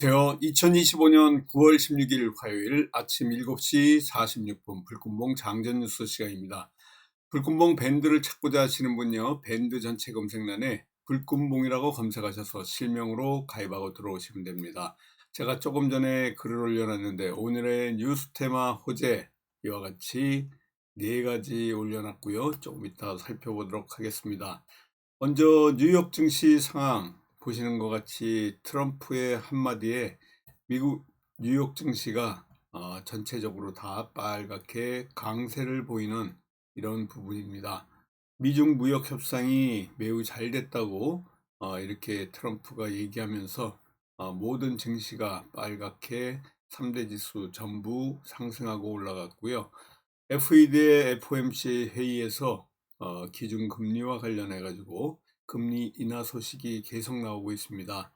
되어 2025년 9월 16일 화요일 아침 7시 46분 불금봉 장전 뉴스 시간입니다. 불금봉 밴드를 찾고자 하시는 분요 밴드 전체 검색란에 불금봉이라고 검색하셔서 실명으로 가입하고 들어오시면 됩니다. 제가 조금 전에 글을 올려놨는데 오늘의 뉴스 테마 호재 이와 같이 네 가지 올려놨고요. 조금 이따 살펴보도록 하겠습니다. 먼저 뉴욕 증시 상황 보시는 것 같이 트럼프의 한마디에 미국 뉴욕 증시가 어, 전체적으로 다 빨갛게 강세를 보이는 이런 부분입니다. 미중 무역 협상이 매우 잘 됐다고 어, 이렇게 트럼프가 얘기하면서 어, 모든 증시가 빨갛게 3대 지수 전부 상승하고 올라갔고요. FED의 FOMC 회의에서 어, 기준금리와 관련해 가지고 금리 인하 소식이 계속 나오고 있습니다.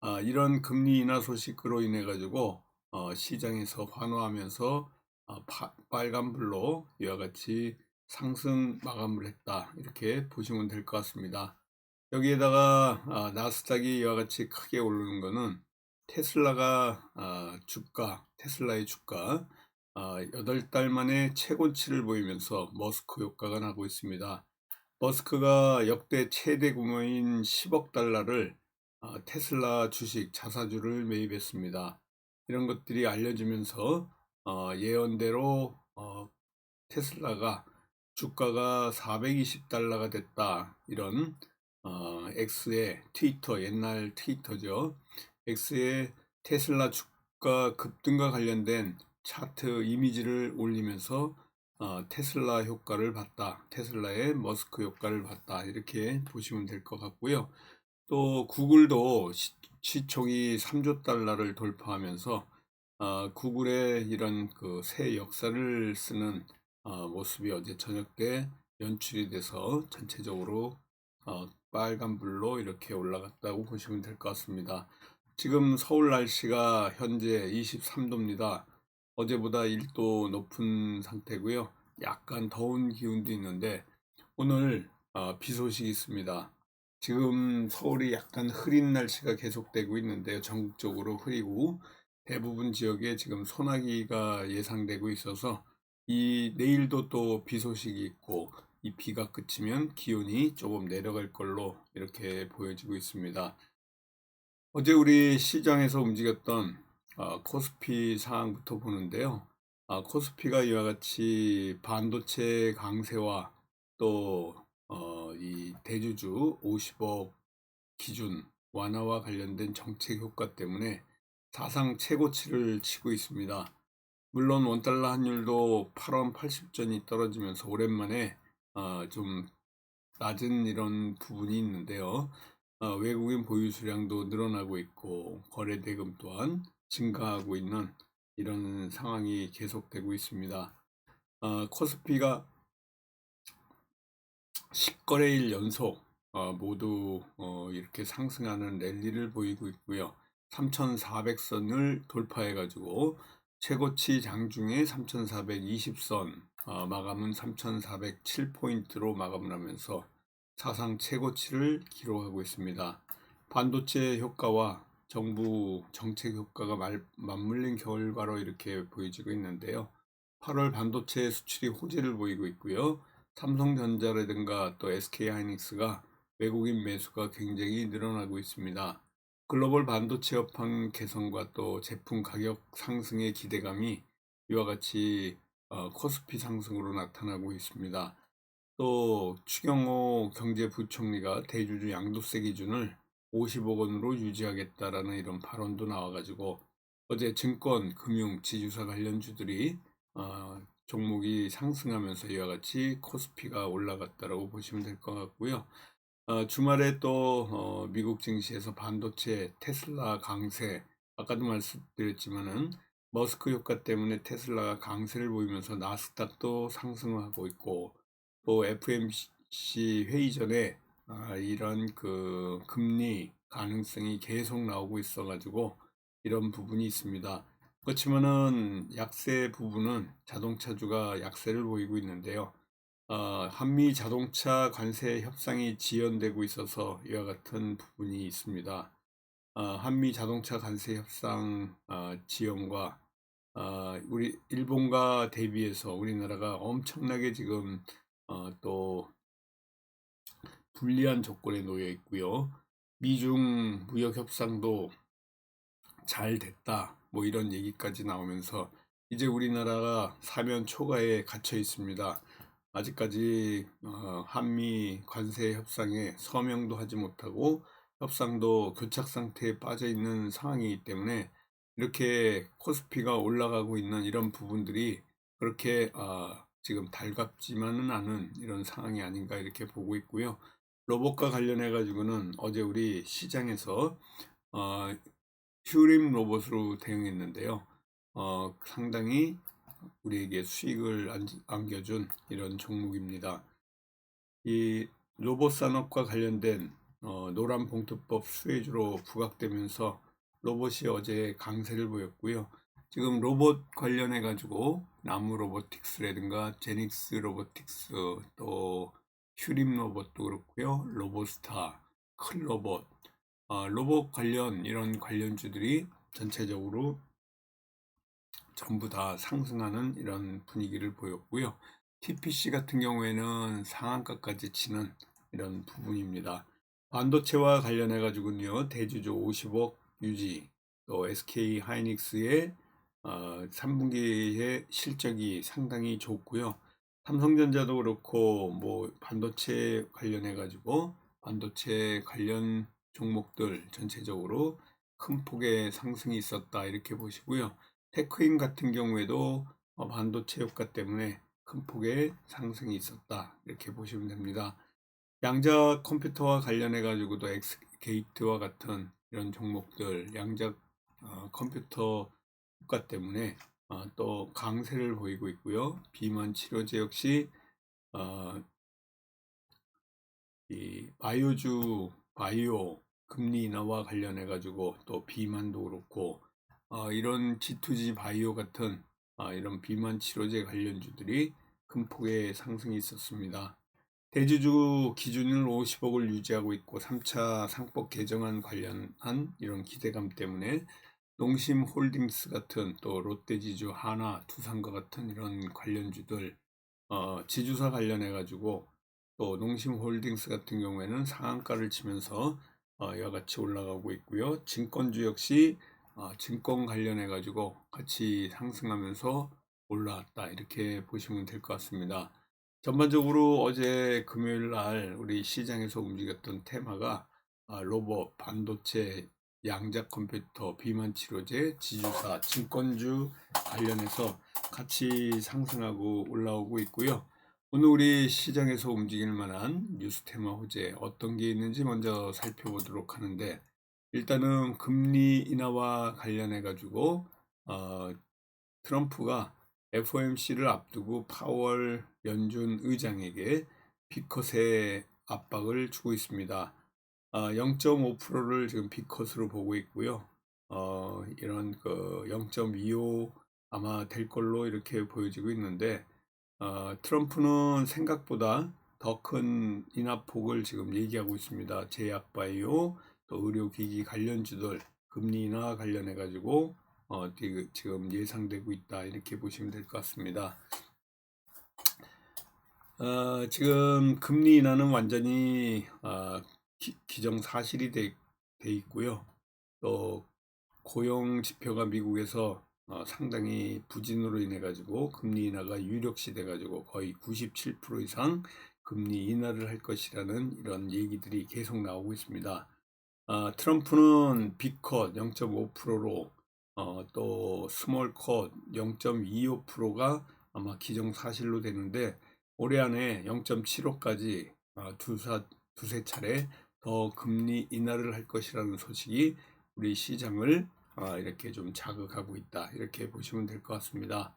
아, 이런 금리 인하 소식으로 인해 가지고 어, 시장에서 환호하면서 어, 파, 빨간불로 이와 같이 상승 마감을 했다 이렇게 보시면 될 것 같습니다. 여기에다가 아, 나스닥이 이와 같이 크게 오르는 것은 테슬라가 아, 주가 테슬라의 주가 아, 8달 만에 최고치를 보이면서 머스크 효과가 나고 있습니다. 머스크가 역대 최대 규모인 10억 달러를 어, 테슬라 주식 자사주를 매입했습니다. 이런 것들이 알려지면서 어, 예언대로 어, 테슬라가 주가가 420달러가 됐다. 이런 X의 트위터 옛날 트위터죠. X의 테슬라 주가 급등과 관련된 차트 이미지를 올리면서 어, 테슬라 효과를 봤다. 테슬라의 머스크 효과를 봤다. 이렇게 보시면 될 것 같고요. 또 구글도 시, 총이 3조 달러를 돌파하면서 어, 구글의 이런 그 새 역사를 쓰는 어, 모습이 어제 저녁 때 연출이 돼서 전체적으로 어, 빨간불로 이렇게 올라갔다고 보시면 될 것 같습니다. 지금 서울 날씨가 현재 23도입니다. 어제보다 1도 높은 상태고요. 약간 더운 기운도 있는데 오늘 어, 비 소식이 있습니다. 지금 서울이 약간 흐린 날씨가 계속되고 있는데요. 전국적으로 흐리고 대부분 지역에 지금 소나기가 예상되고 있어서 이 내일도 또 비 소식이 있고 이 비가 그치면 기온이 조금 내려갈 걸로 이렇게 보여지고 있습니다. 어제 우리 시장에서 움직였던 어, 코스피 상황부터 보는데요. 어, 코스피가 이와 같이 반도체 강세와 또 어, 이 대주주 50억 기준 완화와 관련된 정책 효과 때문에 사상 최고치를 치고 있습니다. 물론 원달러 환율도 8원 80전이 떨어지면서 오랜만에 어, 좀 낮은 이런 부분이 있는데요. 어, 외국인 보유 수량도 늘어나고 있고 거래 대금 또한 증가하고 있는 이런 상황이 계속되고 있습니다. 어, 코스피가 10거래일 연속 어, 모두 어, 이렇게 상승하는 랠리를 보이고 있고요. 3,400선을 돌파해 가지고 최고치 장중에 3,420선 어, 마감은 3,407포인트로 마감을 하면서 사상 최고치를 기록하고 있습니다. 반도체 효과와 정부 정책 효과가 말, 맞물린 결과로 이렇게 보여지고 있는데요. 8월 반도체 수출이 호재를 보이고 있고요. 삼성전자라든가 또 SK하이닉스가 외국인 매수가 굉장히 늘어나고 있습니다. 글로벌 반도체 업황 개선과 또 제품 가격 상승의 기대감이 이와 같이 어, 코스피 상승으로 나타나고 있습니다. 또 추경호 경제부총리가 대주주 양도세 기준을 50억 원으로 유지하겠다라는 이런 발언도 나와가지고 어제 증권, 금융, 지주사 관련주들이 어, 종목이 상승하면서 이와 같이 코스피가 올라갔다라고 보시면 될 것 같고요. 어, 주말에 또 어, 미국 증시에서 반도체 테슬라 강세 아까도 말씀드렸지만은 머스크 효과 때문에 테슬라가 강세를 보이면서 나스닥도 상승하고 있고 또 FMC 회의 전에 아, 이런 그 금리 가능성이 계속 나오고 있어가지고 이런 부분이 있습니다. 그렇지만은 약세 부분은 자동차주가 약세를 보이고 있는데요. 어, 한미 자동차 관세 협상이 지연되고 있어서 이와 같은 부분이 있습니다. 어, 한미 자동차 관세 협상 어, 지원과 어, 우리 일본과 대비해서 우리나라가 엄청나게 지금 어, 또 불리한 조건에 놓여 있고요. 미중 무역 협상도 잘 됐다. 뭐 이런 얘기까지 나오면서 이제 우리나라가 사면 초과에 갇혀 있습니다. 아직까지 어, 한미 관세 협상에 서명도 하지 못하고 협상도 교착 상태에 빠져 있는 상황이기 때문에 이렇게 코스피가 올라가고 있는 이런 부분들이 그렇게 어, 지금 달갑지만은 않은 이런 상황이 아닌가 이렇게 보고 있고요. 로봇과 관련해 가지고는 어제 우리 시장에서 어, 퓨림 로봇으로 대응했는데요. 어, 상당히 우리에게 수익을 안- 안겨준 이런 종목입니다. 이 로봇 산업과 관련된 어, 노란 봉투법 수혜주로 부각되면서 로봇이 어제 강세를 보였고요. 지금 로봇 관련해 가지고 나무 로보틱스라든가 제닉스 로보틱스 또 퓨림 로봇도 그렇고요. 로보스타, 클로봇, 어, 로봇 관련 이런 관련주들이 전체적으로 전부 다 상승하는 이런 분위기를 보였고요. TPC 같은 경우에는 상한가까지 치는 이런 부분입니다. 반도체와 관련해 가지고는요. 대주주 50억 유지, 또 SK 하이닉스의 어, 3분기의 실적이 상당히 좋고요. 삼성전자도 그렇고 뭐 반도체 관련해 가지고 반도체 관련 종목들 전체적으로 큰 폭의 상승이 있었다 이렇게 보시고요. 테크인 같은 경우에도 어, 반도체 효과 때문에 큰 폭의 상승이 있었다 이렇게 보시면 됩니다. 양자 컴퓨터와 관련해 가지고도 엑스 게이트와 같은 이런 종목들 양자 어, 컴퓨터 효과 때문에 어, 또 강세를 보이고 있고요. 비만 치료제 역시 어, 이 바이오주 바이오 금리 인하와 관련해 가지고 또 비만도 그렇고 어, 이런 G2G 바이오 같은 아, 이런 비만 치료제 관련주들이 큰 폭의 상승이 있었습니다. 대주주 기준을 50억을 유지하고 있고 3차 상법 개정안 관련한 이런 기대감 때문에 농심 홀딩스 같은 또 롯데지주, 하나, 두산과 같은 이런 관련주들 어, 지주사 관련해 가지고 또 농심 홀딩스 같은 경우에는 상한가를 치면서 어, 이와 같이 올라가고 있고요. 증권주 역시 어, 증권 관련해 가지고 같이 상승하면서 올라왔다 이렇게 보시면 될 것 같습니다. 전반적으로 어제 금요일 날 우리 시장에서 움직였던 테마가 아, 로봇, 반도체, 양자 컴퓨터, 비만 치료제, 지주사, 증권주 관련해서 같이 상승하고 올라오고 있고요. 오늘 우리 시장에서 움직일 만한 뉴스 테마 호재 어떤 게 있는지 먼저 살펴보도록 하는데 일단은 금리 인하와 관련해 가지고 어, 트럼프가 FOMC를 앞두고 파월 연준 의장에게 비컷의 압박을 주고 있습니다. 어, 0.5%를 지금 비컷으로 보고 있고요. 어, 이런 그 0.25 아마 될 걸로 이렇게 보여지고 있는데 어, 트럼프는 생각보다 더 큰 인하폭을 지금 얘기하고 있습니다. 제약바이오 또 의료기기 관련주들 금리 인하 관련해 가지고 어, 지- 지금 예상되고 있다 이렇게 보시면 될 것 같습니다. 어, 지금 금리 인하는 완전히 어, 기, 기정사실이 돼, 돼 있고요. 또 고용 지표가 미국에서 어, 상당히 부진으로 인해 가지고 금리 인하가 유력시 돼 가지고 거의 97% 이상 금리 인하를 할 것이라는 이런 얘기들이 계속 나오고 있습니다. 아, 트럼프는 빅컷 0.5%로 어, 또 스몰컷 0.25%가 아마 기정사실로 되는데 올해 안에 0.75까지 아, 두사, 두세 차례 더 금리 인하를 할 것이라는 소식이 우리 시장을 아, 이렇게 좀 자극하고 있다 이렇게 보시면 될 것 같습니다.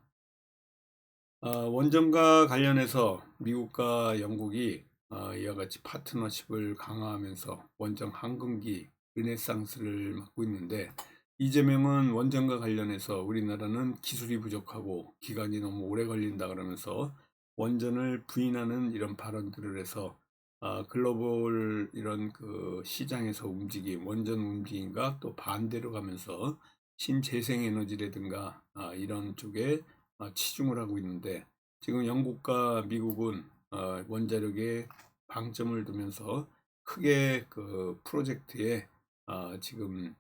아, 원전과 관련해서 미국과 영국이 아, 이와 같이 파트너십을 강화하면서 원전 항공기 르네상스를 맡고 있는데 이재명은 원전과 관련해서 우리나라는 기술이 부족하고 기간이 너무 오래 걸린다 그러면서 원전을 부인하는 이런 발언들을 해서 아, 글로벌 이런 그 시장에서 움직임, 원전 움직임과 또 반대로 가면서 신재생 에너지라든가 아, 이런 쪽에 아, 치중을 하고 있는데 지금 영국과 미국은 어, 원자력에 방점을 두면서 크게 그 프로젝트에 아, 지금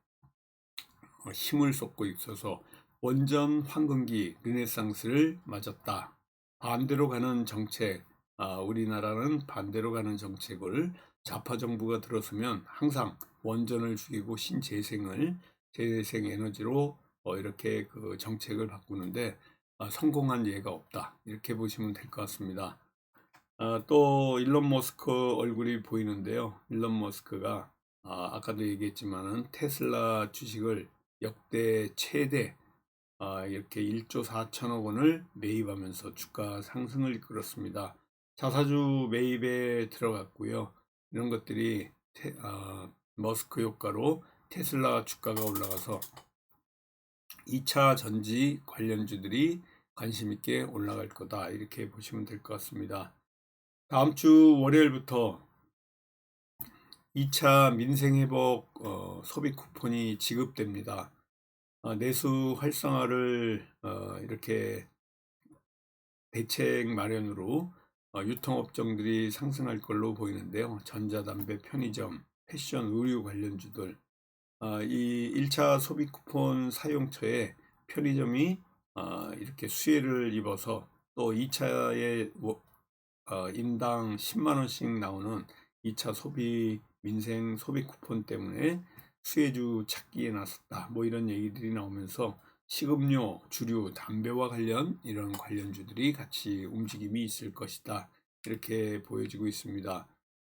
어, 힘을 쏟고 있어서 원전 황금기 르네상스를 맞았다. 반대로 가는 정책, 아, 우리나라는 반대로 가는 정책을 좌파 정부가 들어서면 항상 원전을 죽이고 신재생을 재생 에너지로 어, 이렇게 그 정책을 바꾸는데 아, 성공한 예가 없다. 이렇게 보시면 될 것 같습니다. 아, 또 일론 머스크 얼굴이 보이는데요. 일론 머스크가 아, 까도 얘기했지만은 테슬라 주식을 역대 최대 아, 이렇게 1조 4천억 원을 매입하면서 주가 상승을 이끌었습니다. 자사주 매입에 들어갔고요. 이런 것들이 테- 아, 머스크 효과로 테슬라 주가가 올라가서 2차 전지 관련주들이 관심 있게 올라갈 거다. 이렇게 보시면 될 것 같습니다. 다음 주 월요일부터 2차 민생회복 어, 소비 쿠폰이 지급됩니다. 어, 내수 활성화를 어, 이렇게 대책 마련으로 어, 유통업종들이 상승할 걸로 보이는데요. 전자담배, 편의점, 패션, 의류 관련주들 아, 이 1차 소비 쿠폰 사용처에 편의점이 아, 이렇게 수혜를 입어서 또 2차에 어, 인당 10만 원씩 나오는 2차 소비 민생 소비 쿠폰 때문에 수혜주 찾기에 나섰다. 뭐 이런 얘기들이 나오면서 식음료, 주류, 담배와 관련 이런 관련주들이 같이 움직임이 있을 것이다. 이렇게 보여지고 있습니다.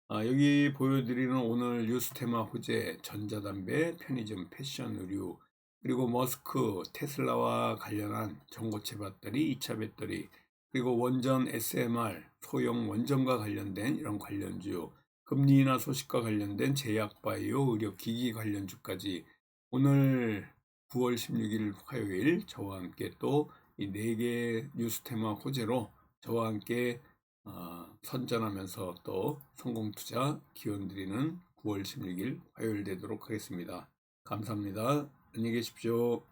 아, 여기 보여드리는 오늘 뉴스 테마 호재, 전자담배, 편의점, 패션, 의류, 그리고 머스크, 테슬라와 관련한 전고체 배터리, 2차 배터리, 그리고 원전 SMR, 소형 원전과 관련된 이런 관련주, 금리 인하 소식과 관련된 제약 바이오, 의료 기기 관련주까지 오늘 9월 16일 화요일 저와 함께 또 이 네개 뉴스 테마 호재로 저와 함께 어, 선전하면서 또 성공 투자 기원 드리는 9월 16일 화요일 되도록 하겠습니다. 감사합니다. 안녕히 계십시오.